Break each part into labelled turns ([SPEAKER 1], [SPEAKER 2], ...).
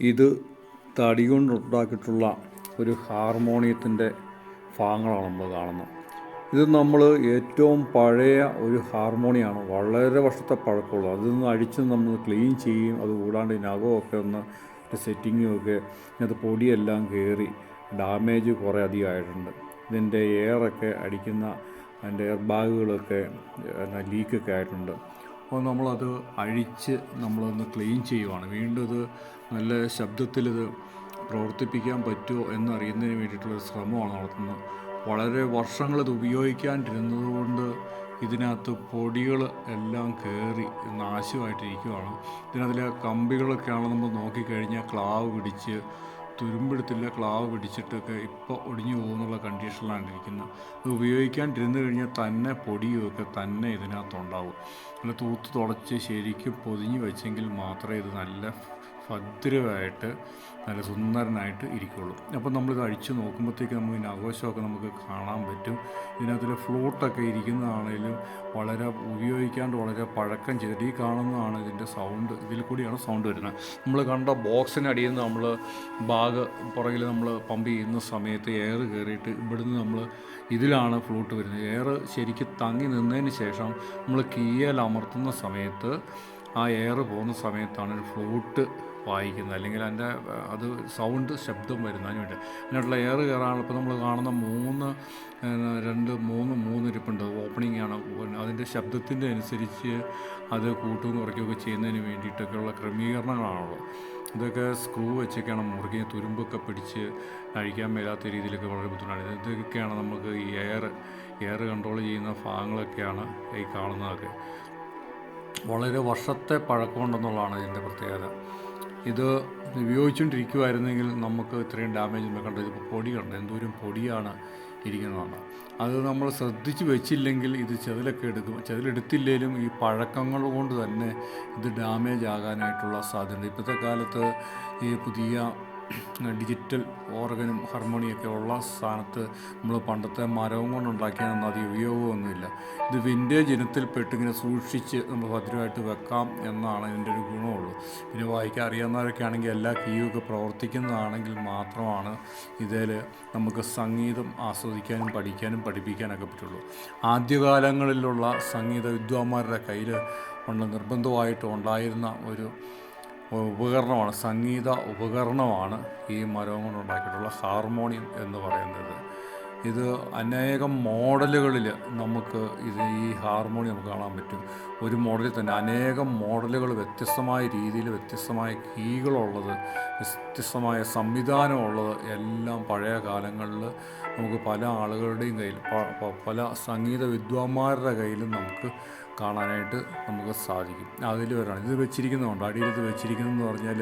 [SPEAKER 1] ഇത് തടി കൊണ്ടുണ്ടാക്കിയിട്ടുള്ള ഒരു ഹാർമോണിയത്തിന്റെ ഭാഗങ്ങളാണ് നമ്മൾ കാണുന്നത്. ഇത് നമ്മൾ ഏറ്റവും പഴയ ഒരു ഹാർമോണിയാണ്. വളരെ വർഷത്തെ പഴക്കമുള്ളത് അതിൽ നിന്ന് അഴിച്ച് നമ്മൾ ക്ലീൻ ചെയ്യും അത് കൂടാണ്ട് ഒക്കെ ഒന്ന് സെറ്റിങ്ങും ഒക്കെ ഇതിനകത്ത് പൊടിയെല്ലാം കയറി ഡാമേജ് കുറേ അധികം ആയിട്ടുണ്ട്. ഇതിന്റെ എയറൊക്കെ അടിക്കുന്ന അതിന്റെ എയർ ബാഗുകളൊക്കെ ലീക്കൊക്കെ ആയിട്ടുണ്ട്. അപ്പോൾ നമ്മളത് അഴിച്ച് നമ്മളൊന്ന് ക്ലീൻ ചെയ്യുവാണ്. വീണ്ടും ഇത് നല്ല ശബ്ദത്തിലിത് പ്രവർത്തിപ്പിക്കാൻ പറ്റുമോ എന്നറിയുന്നതിന് വേണ്ടിയിട്ടുള്ള ശ്രമമാണ് നടത്തുന്നത്. വളരെ വർഷങ്ങൾ ഇത് ഉപയോഗിക്കാണ്ടിരുന്നതുകൊണ്ട് ഇതിനകത്ത് പൊടികൾ എല്ലാം കയറി നാശമായിട്ടിരിക്കുവാണ്. ഇതിനകത്തിലെ കമ്പികളൊക്കെയാണ് നമ്മൾ നോക്കിക്കഴിഞ്ഞാൽ ക്ലാവ് പിടിച്ച് തുരുമ്പെടുത്തില്ല ക്ലാവ് പിടിച്ചിട്ടൊക്കെ ഇപ്പോൾ ഒടിഞ്ഞു പോകുന്നുള്ള കണ്ടീഷനിലാണ് ഇരിക്കുന്നത്. അത് ഉപയോഗിക്കാണ്ടിരുന്ന് കഴിഞ്ഞാൽ തന്നെ പൊടിയുമൊക്കെ തന്നെ ഇതിനകത്തുണ്ടാവും. നല്ല തൂത്ത് തുടച്ച് ശരിക്കും പൊതിഞ്ഞ് വെച്ചെങ്കിൽ മാത്രമേ ഇത് നല്ല ഭദ്രമായിട്ട് നല്ല സുന്ദരനായിട്ട് ഇരിക്കുള്ളൂ. അപ്പോൾ നമ്മളിത് അഴിച്ചു നോക്കുമ്പോഴത്തേക്ക് നമുക്ക് ഇതിന്റെ ആഘോഷമൊക്കെ നമുക്ക് കാണാൻ പറ്റും. ഇതിനകത്തിലെ ഫ്ലൂട്ടൊക്കെ ഇരിക്കുന്നതാണെങ്കിലും വളരെ ഉപയോഗിക്കാണ്ട് വളരെ പഴക്കം ചെയ്തിട്ട് ഈ കാണുന്നതാണ് ഇതിന്റെ സൗണ്ട്. ഇതിൽ കൂടിയാണ് സൗണ്ട് വരുന്നത്. നമ്മൾ കണ്ട ബോക്സിനടിയിൽ നിന്ന് നമ്മൾ ബാഗ് പുറകിൽ നമ്മൾ പമ്പ് ചെയ്യുന്ന സമയത്ത് എയർ കയറിയിട്ട് ഇവിടുന്ന് നമ്മൾ ഇതിലാണ് ഫ്ലൂട്ട് വരുന്നത്. എയർ ശരിക്കും തങ്ങി നിന്നതിന് ശേഷം നമ്മൾ കീയൽ അമർത്തുന്ന സമയത്ത് ആ എയർ പോകുന്ന സമയത്താണ് ഫ്ലൂട്ട് വായിക്കുന്നത്. അല്ലെങ്കിൽ അതിന്റെ അത് സൗണ്ട് ശബ്ദം വരുന്നത് അതിന് വേണ്ടി. അതിനായിട്ടുള്ള എയർ കയറാണ് ഇപ്പോൾ നമ്മൾ കാണുന്ന മൂന്ന് രണ്ട് മൂന്ന് മൂന്ന് ഇരിപ്പുണ്ട്. ഓപ്പണിംഗ് ആണ്. അതിന്റെ ശബ്ദത്തിന്റെ അനുസരിച്ച് അത് കൂട്ടും കുറയ്ക്കുകയൊക്കെ ചെയ്യുന്നതിന് വേണ്ടിയിട്ടൊക്കെയുള്ള ക്രമീകരണങ്ങളാണുള്ളത്. ഇതൊക്കെ സ്ക്രൂ വെച്ചൊക്കെയാണ് മുറുകെ തുരുമ്പൊക്കെ പിടിച്ച് അഴിക്കാൻ മേലാത്ത രീതിയിലൊക്കെ വളരെ ബുദ്ധിമുട്ടാണ്. ഇതൊക്കെയാണ് നമുക്ക് ഈ എയർ എയർ കൺട്രോൾ ചെയ്യുന്ന ഭാഗങ്ങളൊക്കെയാണ് ഈ കാണുന്നതൊക്കെ. വളരെ വർഷത്തെ പഴക്കമുണ്ടെന്നുള്ളതാണ് ഇതിന്റെ പ്രത്യേകത. ഇത് ഉപയോഗിച്ചുകൊണ്ടിരിക്കുമായിരുന്നെങ്കിൽ നമുക്ക് ഇത്രയും ഡാമേജ് ഒന്നും കണ്ടത് ഇപ്പോൾ പൊടി കണ്ടു എന്തോരം പൊടിയാണ് ഇരിക്കുന്നതാണ് അത് നമ്മൾ ശ്രദ്ധിച്ച് വെച്ചില്ലെങ്കിൽ ഇത് ചെതിലൊക്കെ എടുക്കും. ചെതിലെടുത്തില്ലെങ്കിലും ഈ പഴക്കങ്ങൾ കൊണ്ട് തന്നെ ഇത് ഡാമേജ് ആകാനായിട്ടുള്ള സാധ്യത ഇപ്പോഴത്തെ കാലത്ത് ഈ പുതിയ ഡിജിറ്റൽ ഓർഗനും ഹാർമോണിയൊക്കെ ഉള്ള സ്ഥാനത്ത് നമ്മൾ പണ്ടത്തെ മരവും കൊണ്ടുണ്ടാക്കിയാൽ അധികം ഉപയോഗമൊന്നുമില്ല. ഇത് വിന്റേജ് ഇനത്തിൽപ്പെട്ട് ഇങ്ങനെ സൂക്ഷിച്ച് നമ്മൾ ഭദ്രമായിട്ട് വെക്കാം എന്നാണ് ഇതിന്റെ ഒരു ഗുണമുള്ളൂ. പിന്നെ വായിക്കാൻ അറിയാവുന്നവരൊക്കെ ആണെങ്കിൽ എല്ലാ കീയൊക്കെ പ്രവർത്തിക്കുന്നതാണെങ്കിൽ മാത്രമാണ് ഇതിൽ നമുക്ക് സംഗീതം ആസ്വദിക്കാനും പഠിക്കാനും പഠിപ്പിക്കാനൊക്കെ പറ്റുള്ളൂ. ആദ്യകാലങ്ങളിലുള്ള സംഗീത വിദ്വാന്മാരുടെ കയ്യിൽ കൊണ്ട് നിർബന്ധമായിട്ട് ഉണ്ടായിരുന്ന ഒരു ഉപകരണമാണ് സംഗീത ഉപകരണമാണ് ഈ മരവും കൊണ്ടുണ്ടാക്കിയിട്ടുള്ള ഹാർമോണിയം എന്ന് പറയുന്നത്. ഇത് അനേകം മോഡലുകളിൽ നമുക്ക് ഇത് ഈ ഹാർമോണിയം നമുക്ക് കാണാൻ പറ്റും. ഒരു മോഡലിൽ തന്നെ അനേകം മോഡലുകൾ വ്യത്യസ്തമായ രീതിയിൽ വ്യത്യസ്തമായ കീകളുള്ളത് വ്യത്യസ്തമായ സംവിധാനമുള്ളത് എല്ലാം പഴയ കാലങ്ങളിൽ നമുക്ക് പല ആളുകളുടെയും കയ്യിൽ പല സംഗീത വിദ്വാന്മാരുടെ കയ്യിലും നമുക്ക് കാണാനായിട്ട് നമുക്ക് സാധിക്കും. അതിൽ വരാണ്. ഇത് വെച്ചിരിക്കുന്നതുകൊണ്ട് അടിയിൽ ഇത് വെച്ചിരിക്കുന്നതെന്ന് പറഞ്ഞാൽ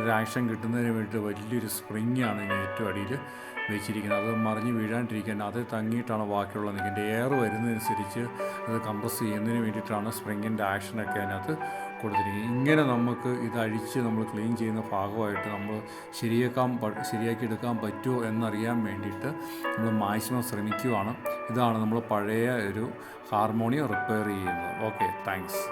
[SPEAKER 1] ഒരു ആക്ഷൻ കിട്ടുന്നതിന് വേണ്ടിയിട്ട് വലിയൊരു സ്പ്രിങ്ങാണ് ഇതിന് ഏറ്റവും അടിയിൽ വെച്ചിരിക്കുന്നത്. അത് മറിഞ്ഞ് വീഴാണ്ടിരിക്കാൻ അത് തങ്ങിയിട്ടാണ് ബാക്കിയുള്ള നിൽക്കേണ്ടത് എയർ വരുന്നതനുസരിച്ച് അത് കംപ്രസ് ചെയ്യുന്നതിന് വേണ്ടിയിട്ടാണ് സ്പ്രിങ്ങിന്റെ ആക്ഷനൊക്കെ അതിനകത്ത് കൊടുത്തിരിക്കുന്നത്. ഇങ്ങനെ നമുക്ക് ഇത് അഴിച്ച് നമ്മൾ ക്ലീൻ ചെയ്യുന്ന ഭാഗമായിട്ട് നമ്മൾ ശരിയാക്കാൻ ശരിയാക്കി എടുക്കാൻ പറ്റുമോ എന്നറിയാൻ വേണ്ടിയിട്ട് നമ്മൾ മാക്സിമം ശ്രമിക്കുവാണ്. ഇതാണ് നമ്മൾ പഴയ ഒരു ഹാർമോണിയം റിപ്പയർ ചെയ്യുന്നത്. Okay thanks